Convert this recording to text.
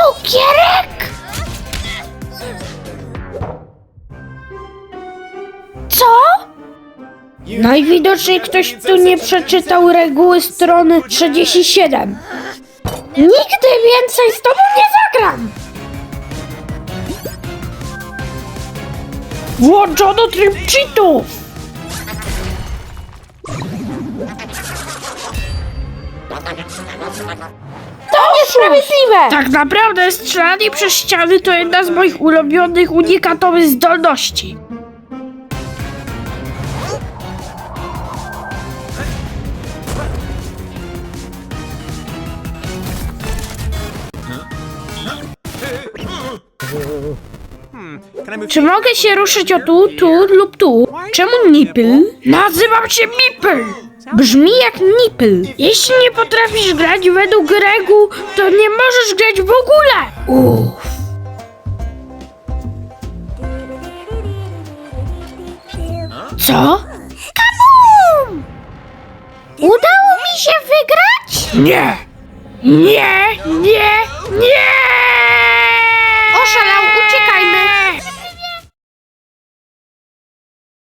Cukierek? Co? Najwidoczniej ktoś tu nie przeczytał reguły strony 37. Nigdy więcej z tobą nie zagram! Włączono tryb cheatów! Niesprawiedliwe! Tak naprawdę strzelanie przez ściany to jedna z moich ulubionych unikatowych zdolności. Czy mogę się ruszyć o tu, tu lub tu? Czemu nipple? Nazywam się Mipple! Brzmi jak nipple. Jeśli nie potrafisz grać według reguł, to nie możesz grać w ogóle! Uff. Co? Kabum! Udało mi się wygrać? Nie! Nie! Nie! Nie!